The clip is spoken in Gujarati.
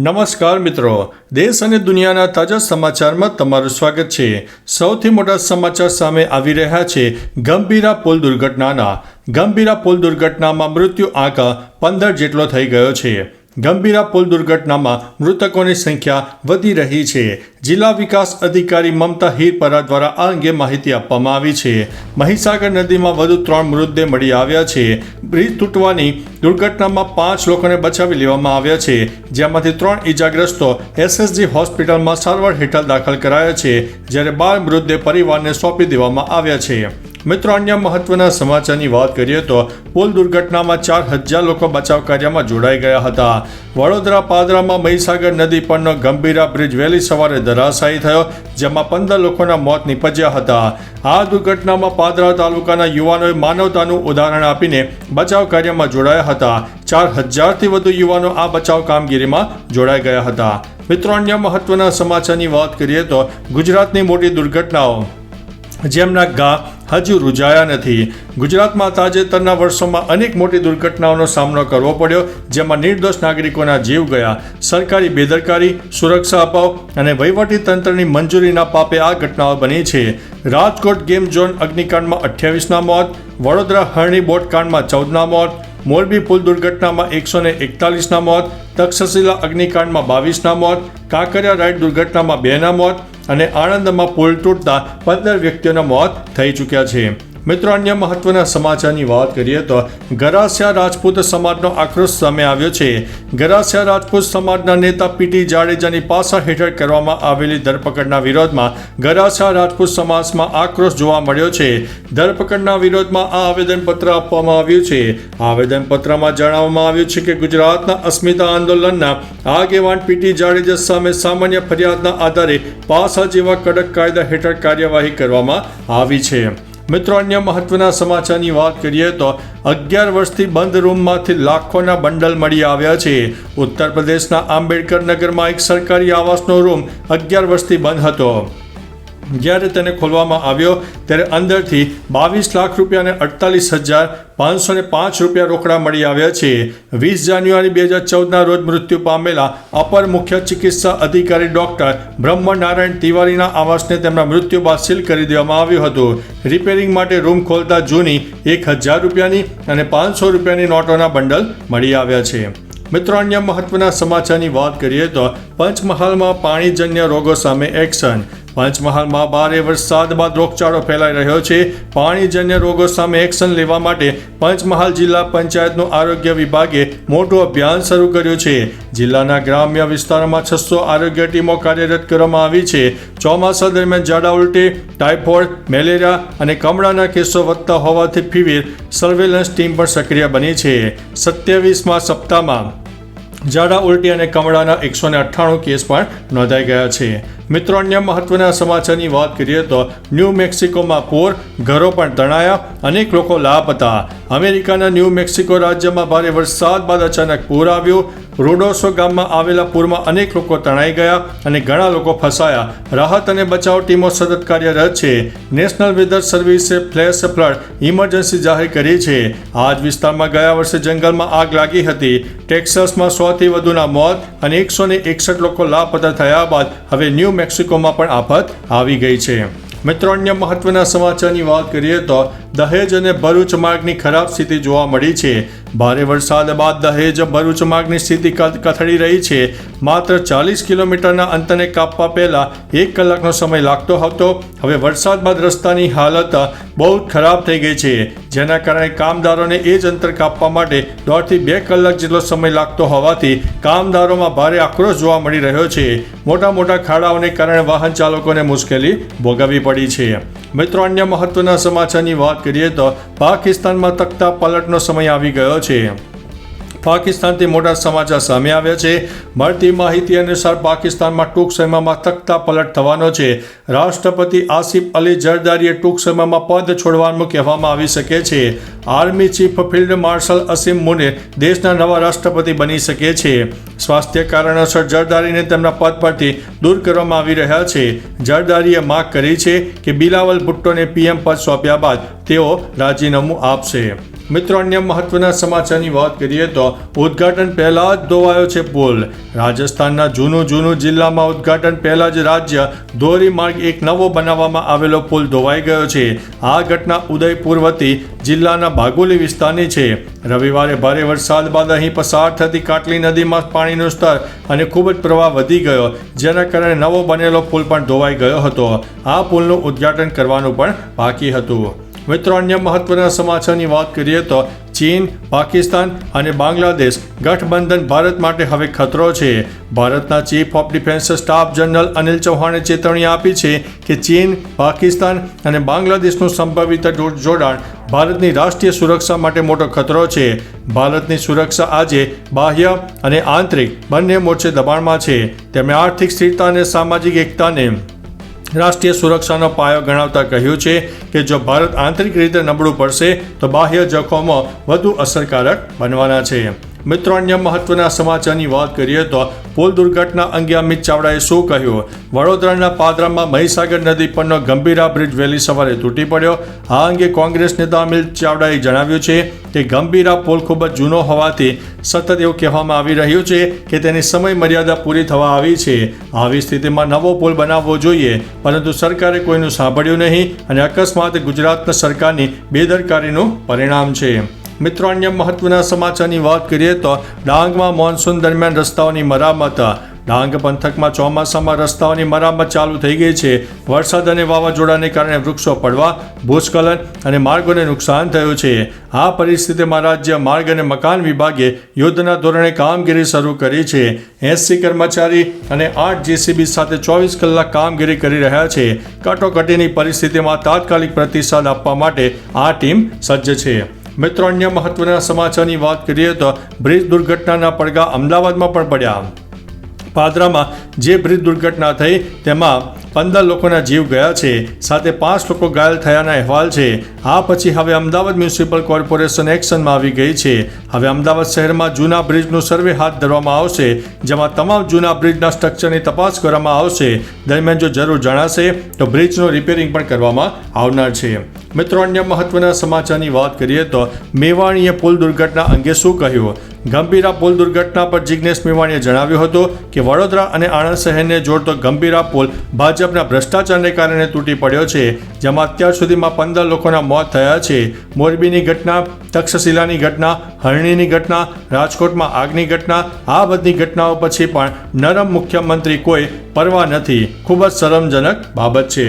નમસ્કાર મિત્રો. દેશ અને દુનિયાના તાજા સમાચારમાં તમારું સ્વાગત છે. સૌથી મોટા સમાચાર સામે આવી રહ્યા છે ગંભીરા પુલ દુર્ઘટનાના. ગંભીરા પુલ દુર્ઘટનામાં મૃત્યુ આંક પંદર જેટલો થઈ ગયો છે. ગંભીરા પુલ દુર્ઘટનામાં મૃતકોની સંખ્યા વધી રહી છે. જિલ્લા વિકાસ અધિકારી મમતા હીરપરા દ્વારા આ અંગે માહિતી આપવામાં આવી છે. મહીસાગર નદીમાં વધુ ત્રણ મૃતદેહ મળી આવ્યા છે. બ્રિજ તૂટવાની દુર્ઘટનામાં પાંચ લોકોને બચાવી લેવામાં આવ્યા છે. જેમાંથી ત્રણ ઇજાગ્રસ્તો એસએસજી હોસ્પિટલમાં સારવાર હેઠળ દાખલ કરાયા છે, જ્યારે બાર મૃતદેહ પરિવારને સોંપી દેવામાં આવ્યા છે. મિત્રો, અન્ય મહત્વના સમાચારની વાત કરીએ તો પુલ દુર્ઘટનામાં ચાર હજાર લોકો બચાવ કાર્યમાં જોડાઈ ગયા હતા. વડોદરા પાદરામાં મહીસાગર નદી પરનો ગંભીરા બ્રિજ વહેલી સવારે ધરાશાયી થયો, જેમાં પંદર લોકોના મોત નીપજ્યા હતા. આ દુર્ઘટનામાં પાદરા તાલુકાના યુવાનોએ માનવતાનું ઉદાહરણ આપીને બચાવ કાર્યમાં જોડાયા હતા. ચાર હજારથી વધુ યુવાનો આ બચાવ કામગીરીમાં જોડાઈ ગયા હતા. મિત્રો, અન્ય મહત્વના સમાચારની વાત કરીએ તો ગુજરાતની મોટી દુર્ઘટનાઓ. જેમના ગા હજુ રૂજાયા નથી. ગુજરાતમાં તાજેતરના વર્ષોમાં અનેક મોટી દુર્ઘટનાઓનો સામનો કરવો પડ્યો, જેમાં નિર્દોષ નાગરિકોના જીવ ગયા. સરકારી બેદરકારી, સુરક્ષા અભાવ અને વહીવટી તંત્રની મંજૂરીના પાપે આ ઘટનાઓ બની છે. રાજકોટ ગેમ ઝોન અગ્નિકાંડમાં અઠ્યાવીસના મોત, વડોદરા હરણી બોટકાંડમાં ચૌદના મોત, મોરબી પુલ દુર્ઘટનામાં એકસો ને એકતાલીસના મોત, તક્ષશિલા અગ્નિકાંડમાં બાવીસના મોત, કાંકરિયા રાઇડ દુર્ઘટનામાં બેના મોત અને આણંદમાં પુલ તૂટતા પંદર વ્યક્તિઓના મોત થઈ ચૂક્યા છે. મિત્રો, અન્ય મહત્વના સમાચારની વાત કરીએ તો ગરાસિયા રાજપૂત સમાજનો આક્રોશ સામે આવ્યો છે. ગરાસિયા રાજપૂત સમાજના નેતા પીટી જાડેજાની પાસા હેઠળ કરવામાં આવેલી ધરપકડના વિરોધમાં ગરાસિયા રાજપૂત સમાજમાં આક્રોશ જોવા મળ્યો છે. ધરપકડના વિરોધમાં આ આવેદનપત્ર આપવામાં આવ્યું છે. આવેદનપત્રમાં જણાવવામાં આવ્યું છે કે ગુજરાતના અસ્મિતા આંદોલનના આગેવાન પીટી જાડેજા સામે સામાન્ય ફરિયાદના આધારે પાસા જેવા કડક કાયદા હેઠળ કાર્યવાહી કરવામાં આવી છે. મિત્રો, અન્ય મહત્વના સમાચારની વાત કરીએ તો અગિયાર વર્ષથી બંધ રૂમમાંથી લાખોના બંડલ મળી આવ્યા છે. ઉત્તર પ્રદેશના આંબેડકર નગરમાં એક સરકારી આવાસનો રૂમ અગિયાર વર્ષથી બંધ હતો. જ્યારે તેને ખોલવામાં આવ્યો, ત્યારે અંદરથી બાવીસ લાખ રૂપિયા અને અડતાલીસ હજાર પાંચસો ને પાંચ રૂપિયા રોકડા મળી આવ્યા છે. વીસ જાન્યુઆરી બે હજાર ચૌદના રોજ મૃત્યુ પામેલા અપર મુખ્ય ચિકિત્સા અધિકારી ડોક્ટર બ્રહ્મ નારાયણ તિવારીના આવાસને તેમના મૃત્યુ બાદ સીલ કરી દેવામાં આવ્યું હતું. રિપેરિંગ માટે રૂમ ખોલતા જૂની એક હજાર રૂપિયાની અને પાંચસો રૂપિયાની નોટોના બંડલ મળી આવ્યા છે. મિત્રો, અન્ય મહત્વના સમાચારની વાત કરીએ તો પંચમહાલમાં પાણીજન્ય રોગો સામે એક્શન. પંચમહાલમાં ભારે વરસાદ બાદ રોગચાળો ફેલાઈ રહ્યો છે. પાણીજન્ય રોગો સામે એક્શન લેવા માટે પંચમહાલ જિલ્લા પંચાયતનું આરોગ્ય વિભાગે મોટું અભિયાન શરૂ કર્યું છે. જિલ્લાના ગ્રામ્ય વિસ્તારોમાં છસો આરોગ્ય ટીમો કાર્યરત કરવામાં આવી છે. ચોમાસા દરમિયાન ઝાડા ઉલટી, ટાઇફોઇડ, મેલેરિયા અને કમળાના કેસો વધતા હોવાથી ફીવીર સર્વેલન્સ ટીમ પણ સક્રિય બની છે. સત્યાવીસમાં સપ્તાહમાં ઝાડા ઉલટી અને કમળાના એકસો ને અઠ્ઠાણું કેસ પણ નોંધાઈ ગયા છે. મિત્રો, અન્ય મહત્વના સમાચારની વાત કરીએ તો ન્યૂ મેક્સિકોમાં પૂર, ઘરો પણ તણાયા, અનેક લોકો લાપતા. અમેરિકાના ન્યૂ મેક્સિકો રાજ્યમાં ભારે વરસાદ બાદ અચાનક પૂર આવ્યું. રોડોસો ગામમાં આવેલા પૂરમાં અનેક લોકો તણાઈ ગયા અને ઘણા લોકો ફસાયા. રાહત અને બચાવ ટીમો સતત કાર્યરત છે. નેશનલ વેધર સર્વિસે ફ્લેશ ફ્લડ ઇમરજન્સી જાહેર કરી છે. આ જ વિસ્તારમાં ગયા વર્ષે જંગલમાં આગ લાગી હતી. ટેક્સાસમાં સોથી વધુના મોત અને એકસો ને એકસઠ લોકો લાપતા થયા બાદ હવે ન્યૂ મેક્સિકોમાં પણ આફત આવી ગઈ છે. મિત્રો, અન્ય મહત્વના સમાચારની વાત કરીએ તો દહેજ અને ભરૂચ માર્ગની ખરાબ સ્થિતિ જોવા મળી છે. ભારે વરસાદ બાદ દહેજ ભરૂચ માર્ગની સ્થિતિ કથળી રહી છે. માત્ર ચાલીસ કિલોમીટરના અંતને કાપવા પહેલાં એક કલાકનો સમય લાગતો હતો. હવે વરસાદ બાદ રસ્તાની હાલત બહુ ખરાબ થઈ ગઈ છે. જેના કારણે કામદારોને એ જ અંતર કાપવા માટે દોઢથી બે કલાક જેટલો સમય લાગતો હોવાથી કામદારોમાં ભારે આક્રોશ જોવા મળી રહ્યો છે. મોટા મોટા ખાડાઓને કારણે વાહન ચાલકોને મુશ્કેલી ભોગવવી પડી છે. મિત્રો, અન્ય મહત્વના સમાચારની વાત કરીએ તો પાકિસ્તાનમાં તકતા પલટનો સમય આવી ગયો છે. પાકિસ્તાનથી મોટા સમાચાર સામે આવ્યા છે. મળતી માહિતી અનુસાર પાકિસ્તાનમાં ટૂંક સમયમાં તખ્તા પલટ થવાનો છે. રાષ્ટ્રપતિ આસિફ અલી જરદારીએ ટૂંક સમયમાં પદ છોડવાનું કહેવામાં આવી શકે છે. આર્મી ચીફ ફિલ્ડ માર્શલ અસીમ મુને દેશના નવા રાષ્ટ્રપતિ બની શકે છે. સ્વાસ્થ્ય કારણોસર જરદારીને તેમના પદ પરથી દૂર કરવામાં આવી રહ્યા છે. જરદારીએ માગ કરી છે કે બિલાવલ ભુટ્ટોને પીએમ પદ સોંપ્યા બાદ તેઓ રાજીનામું આપશે. મિત્રો, અન્ય મહત્વના સમાચારની વાત કરીએ તો ઉદ્ઘાટન પહેલા જ ધોવાયો છે પુલ. રાજસ્થાનના જૂનું જૂનું જિલ્લામાં ઉદ્ઘાટન પહેલા જ રાજ્ય ધોરીમાર્ગ એક નવો બનાવવામાં આવેલો પુલ ધોવાઈ ગયો છે. આ ઘટના ઉદયપુર વતી જિલ્લાના બાગોલી વિસ્તારની છે. રવિવારે ભારે વરસાદ બાદ અહીં પસાર થતી કાટલી નદીમાં પાણીનું સ્તર અને ખૂબ જ પ્રવાહ વધી ગયો, જેના કારણે નવો બનેલો પુલ પણ ધોવાઈ ગયો હતો. આ પુલનું ઉદ્ઘાટન કરવાનું પણ બાકી હતું. મિત્રો, અન્ય મહત્વના સમાચારની વાત કરીએ તો ચીન, પાકિસ્તાન અને બાંગ્લાદેશ ગઠબંધન ભારત માટે હવે ખતરો છે. ભારતના chief of defence staff general Anil ચૌહાણે ચેતવણી આપી છે કે ચીન, પાકિસ્તાન અને બાંગ્લાદેશનું સંભવિત જોડાણ ભારતની રાષ્ટ્રીય સુરક્ષા માટે મોટો ખતરો છે. ભારતની સુરક્ષા આજે બાહ્ય અને આંતરિક બંને મોરચે દબાણમાં છે. તેમણે આર્થિક સ્થિરતા અને સામાજિક એકતાને રાષ્ટ્રીય સુરક્ષાનો પાયો ગણાવતા કહ્યું છે કે જો ભારત આંતરિક રીતે નબળું પડશે, તો બાહ્ય જોખમો વધુ અસરકારક બનવાના છે. મિત્રો, અન્ય મહત્વના સમાચારની વાત કરીએ તો પુલ દુર્ઘટના અંગે અમિત ચાવડાએ શું કહ્યું? વડોદરાના પાદરામાં મહીસાગર નદી પરનો ગંભીરા બ્રિજ વહેલી સવારે તૂટી પડ્યો. આ અંગે કોંગ્રેસ નેતા અમિત ચાવડાએ જણાવ્યું છે કે ગંભીરા પુલ ખૂબ જ જૂનો હોવાથી સતત એવું કહેવામાં આવી રહ્યું છે કે તેની સમય મર્યાદા પૂરી થવા આવી છે. આવી સ્થિતિમાં નવો પુલ બનાવવો જોઈએ, પરંતુ સરકારે કોઈનું સાંભળ્યું નહીં અને અકસ્માત ગુજરાતના સરકારની બેદરકારીનું પરિણામ છે. મિત્રો, અન્ય મહત્વના સમાચારની વાત કરીએ તો ડાંગમાં મોન્સૂન દરમિયાન રસ્તાઓની મરામત. ડાંગ પંથકમાં ચોમાસામાં રસ્તાઓની મરામત ચાલુ થઈ ગઈ છે. વરસાદ અને વાવાઝોડાને કારણે વૃક્ષો પડવા, ભૂસ્ખલન અને માર્ગોને નુકસાન થયું છે. આ પરિસ્થિતિમાં રાજ્ય માર્ગ અને મકાન વિભાગે યુદ્ધના ધોરણે કામગીરી શરૂ કરી છે. એસસી કર્મચારી અને આઠ જેસીબી સાથે ચોવીસ કલાક કામગીરી કરી રહ્યા છે. કટોકટીની પરિસ્થિતિમાં તાત્કાલિક પ્રતિસાદ આપવા માટે આ ટીમ સજ્જ છે. મિત્રો, અન્ય મહત્વના સમાચારની વાત કરીએ તો બ્રિજ દુર્ઘટનાના પડઘા અમદાવાદમાં પણ પડ્યા. પાદરામાં જે બ્રિજ દુર્ઘટના થઈ, તેમાં પંદર લોકોના જીવ ગયા છે, સાથે પાંચ લોકો ઘાયલ થયાના અહેવાલ છે. આ પછી હવે અમદાવાદ મ્યુનિસિપલ કોર્પોરેશન એક્શનમાં આવી ગઈ છે. હવે અમદાવાદ શહેરમાં જૂના બ્રિજનું સર્વે હાથ ધરવામાં આવશે, જેમાં તમામ જૂના બ્રિજના સ્ટ્રક્ચરની તપાસ કરવામાં આવશે. દરમિયાન જો જરૂર જણાશે, તો બ્રિજનું રિપેરિંગ પણ કરવામાં આવનાર છે. મિત્રો, અન્ય મહત્વના સમાચારની વાત કરીએ તો મેવાણીએ પુલ દુર્ઘટના અંગે શું કહ્યું? ગંભીરા પુલ દુર્ઘટના પર જિજ્ઞેશ મેવાણીએ જણાવ્યું હતું કે વડોદરા અને આણંદ શહેરને જોડતો ગંભીરા પુલ ભાજપના ભ્રષ્ટાચારને કારણે તૂટી પડ્યો છે, જેમાં અત્યાર સુધીમાં પંદર લોકોના મોત થયા છે. મોરબીની ઘટના, તક્ષશિલાની ઘટના, હરણીની ઘટના, રાજકોટમાં આગની ઘટના, આ બધી ઘટનાઓ પછી પણ નરમ મુખ્યમંત્રી કોઈ પરવા નથી. ખૂબ જ શરમજનક બાબત છે.